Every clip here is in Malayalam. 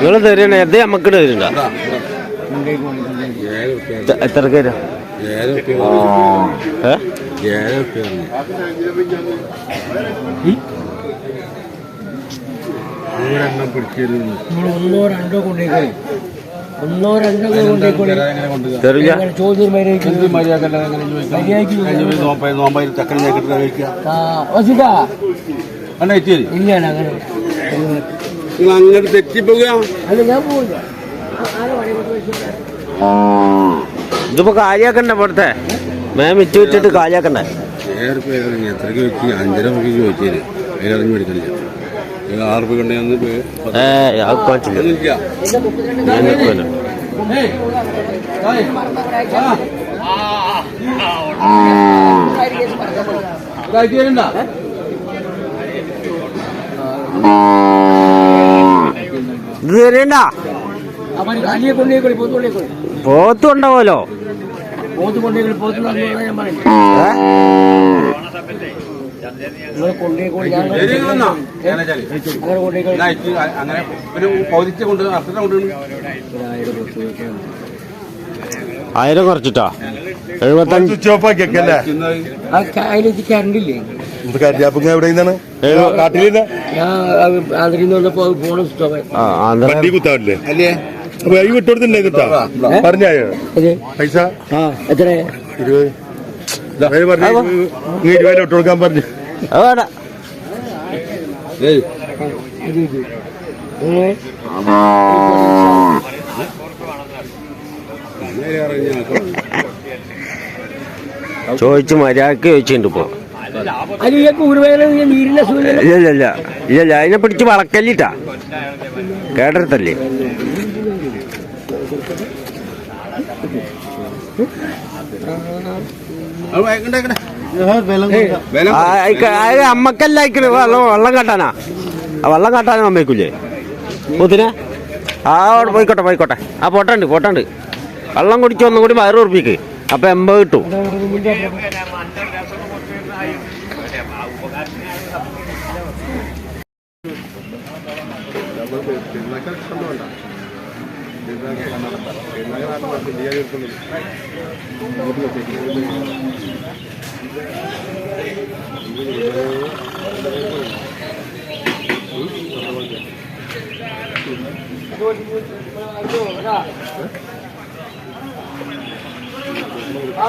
നിങ്ങൾ തരണേ ഇത് നമുക്ക് തരണ്ട എത്ര തരാം ഒന്നോ രണ്ടോ ഒന്നോ രണ്ടോ ചോദ്യം ഇല്ല. അങ്ങനെ അങ്ങോട്ട് തെറ്റിപ്പോവുക. ഇതിപ്പോ കാര്യാക്കണ്ട ഇവിടുത്തെ? മേം വിറ്റ് വിറ്റിട്ട് കാലിയാക്കണ്ടേ? ഏറെ പേര് എത്രക്ക് വെച്ച് അഞ്ചര രൂപയ്ക്ക് ചോദിച്ചേര്. അതിലറിഞ്ഞ് മേടിക്കണില്ല. ഇത് ആറ് രൂപ കൊണ്ടേ ഏ അത് കാണിച്ചില്ല ഏ? നിങ്ങൾ കൊണ്ടേക്കോളി ഞാൻ അങ്ങനെ ഒരു പൗതിച്ച് കൊണ്ട് അത്ര കൊണ്ട് ആയിരം കുറച്ചിട്ടാ? എഴുപത്തഞ്ച്. ചോപ്പാക്കിയൊക്കെ അല്ലേ? ആക്കിയൊക്കെയല്ലേ അതിലേക്ക് കറണ്ടില്ലേ എന്ത് കര്യാപ്പിങ് എവിടെ നിന്നാണ് വണ്ടി അപ്പൊ ഈ കിട്ടാ പറഞ്ഞായോ? പൈസ? ഇരുപത്. പറഞ്ഞു ചോദിച്ചു മര്യാദയ്ക്ക് ചോദിച്ചിട്ടുണ്ട് ഇപ്പൊ. ഇല്ലല്ല ഊരുവേല നീരിന്റെ അസുഖം ഇല്ല ഇല്ല ഇല്ല. ഇല്ല ഇല്ല. അതിനെ പിടിച്ച് വളക്കല്ലിട്ടാ. അത് അമ്മക്കല്ല അയക്കണ് വെള്ളം വെള്ളം കാട്ടാനാ. ആ വെള്ളം കാട്ടാനും അമ്മയ്ക്കൂലേ മുതിനെ ആ അവിടെ പോയിക്കോട്ടെ പോയിക്കോട്ടെ. ആ പോട്ടുണ്ട് പോട്ടുണ്ട്. വെള്ളം കുടിച്ച് ഒന്നും കൂടി വയറുറപ്പിക്ക് അപ്പൊ എൺപത് കിട്ടും. എന്തുകൊണ്ടാണ് ആ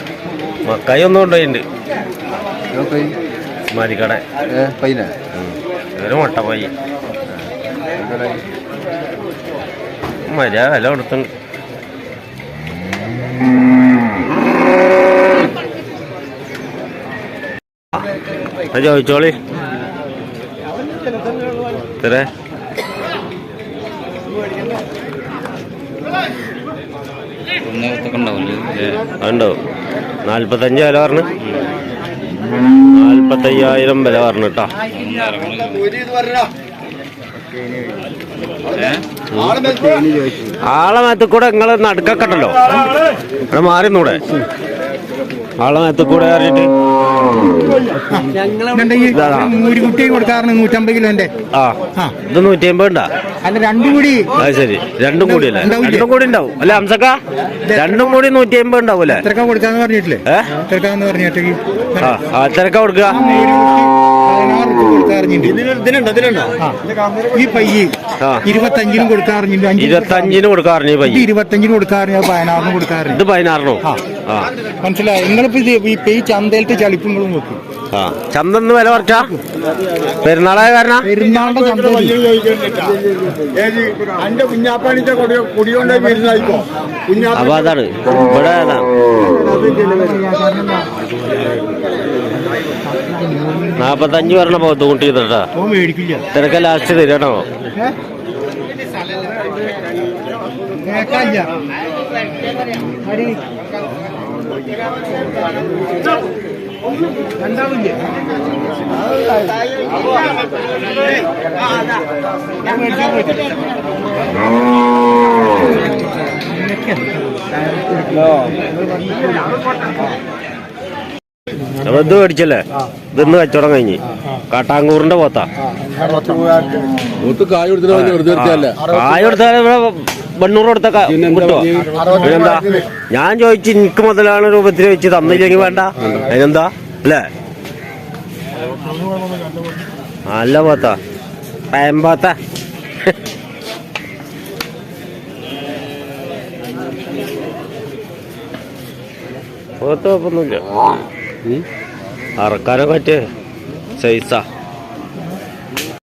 മക്കായി ഒന്നും കൊണ്ടുപോയിട്ടുണ്ട് മാരിക്കട. ഒരു മുട്ട പോയി മര്യാദ വില കൊടുത്തുണ്ട് ചോദിച്ചോളി. ഇത്ര. അതുണ്ടാവും. നാൽപ്പത്തഞ്ച് വില പറഞ്ഞു. നാൽപ്പത്തയ്യായിരം വില പറഞ്ഞു കേട്ടോ ആളെ മേത്ത് കൂടെ നിങ്ങൾ നടുക്കണ്ടല്ലോ ഇവിടെ മാറിന്നൂടെ. ആളെ കൂടെ പറഞ്ഞിട്ട് ഇതാ. ഒരു കുട്ടി കൊടുക്കാറുണ്ട് നൂറ്റമ്പത് കിലോന്റെ ആ. ഇത് നൂറ്റി അമ്പത് ഉണ്ടാ? അല്ല രണ്ടും കൂടി. അത് ശരി. രണ്ടും കൂടി അല്ലേ? രണ്ടും കൂടി. ഉണ്ടാവും. അല്ലെ അംസക്ക? രണ്ടും കൂടി നൂറ്റി അമ്പത് ഉണ്ടാവും അല്ലേ? എത്രക്ക കൊടുക്കാന്ന് പറഞ്ഞിട്ടില്ലേ? പറഞ്ഞിട്ടെങ്കിൽ ആ തിരക്ക കൊടുക്കുക ഈ പയ്യ്. ഇരുപത്തഞ്ചിനും കൊടുക്കാറിഞ്ഞിട്ടുണ്ട് പതിനാറിനും ഇരുപത്തഞ്ചിന് കൊടുക്കാറുണ്ട് ഈ ഇത് പയ്യ ഇരുപത്തഞ്ചിന് കൊടുക്കാറിഞ്ഞ പതിനാറിന് ഇത് കൊടുക്കാറുണ്ട് പതിനാറിനോ മനസ്സിലായി? നിങ്ങളിപ്പോ ഇത് ഈ പേ ചന്തയിലത്തെ ചളിപ്പുകളും വെക്കും ആ. ചന്തെന്ന് വില കുറച്ചാ? പെരുന്നാളായ കാരണം? പെരുന്നാളിന്റെ ചന്ത അപ്പൊ അതാണ്. ഇവിടെ നാപ്പത്തഞ്ച് വരണ പോത്ത് കൂട്ടി. ചെയ്തിട്ടാ ഓ മേടിക്കില്ല. തിരക്ക് ലാസ്റ്റ് തരണോ അപ്പൊ ഇത് മേടിച്ചല്ലേ ഇതൊന്ന് കച്ചവടം കഴിഞ്ഞ് കാട്ടാങ്കൂറിന്റെ പോത്താ കായ് കൊടുത്താൽ ഇവിടെ എണ്ണൂറ് കൊടുത്തൊക്കെ ക- അതിനെന്താ ഞാൻ ചോദിച്ചു എനിക്ക് മുതലാണ് രൂപത്തിൽ വെച്ച് തന്നില്ലെങ്കിൽ വേണ്ട. അതിനെന്താ? അല്ലേ? അല്ല പോത്ത. പയമ്പോത്ത പോത്ത. കുഴപ്പമൊന്നുമില്ല. അറക്കാനൊക്കെ പറ്റേ സൈസാ.